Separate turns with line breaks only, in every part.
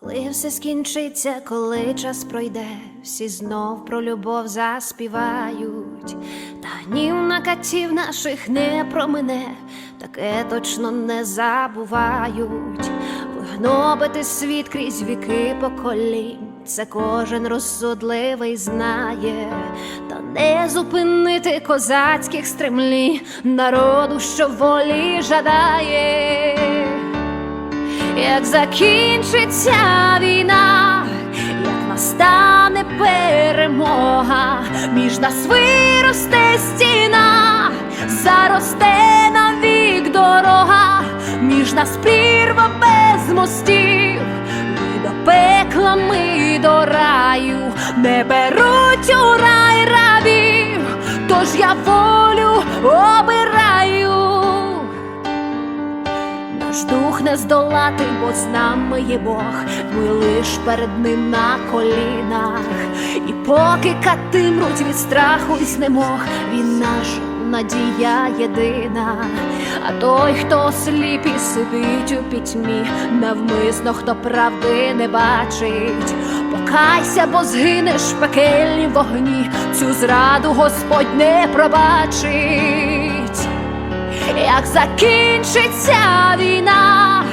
Коли все скінчиться, коли час пройде, всі знов про любов заспівають, та гнів на катів наших не промине, таке точно не забувають. Вигнобити світ крізь віки поколінь, це кожен розсудливий знає, та не зупинити козацьких стремлінь народу, що волі жадає як закінчиться війна, як настане перемога, між нас виросте стіна, заросте навік дорога, між нас прірва без мостів, ми до пекла, ми до раю, не беруть у рай рабів, тож я волю Наш дух не здолати, бо з нами є Бог, ми лиш перед ним на колінах. І поки катимруть від страху і знемог, він наш надія єдина. А той, хто сліп і сидить у пітьмі, навмисно, хто правди не бачить. Покайся, бо згинеш в пекельнім вогні, цю зраду Господь не пробачить як закінчиться війна,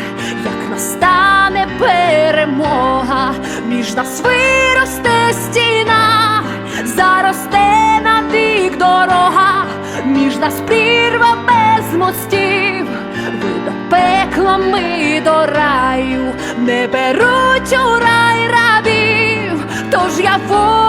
як настане перемога, між нас виросте стіна, заросте навік дорога, між нас прірва без мостів, ви до пекла, ми до раю, не беруть у рай рабів, тож я волю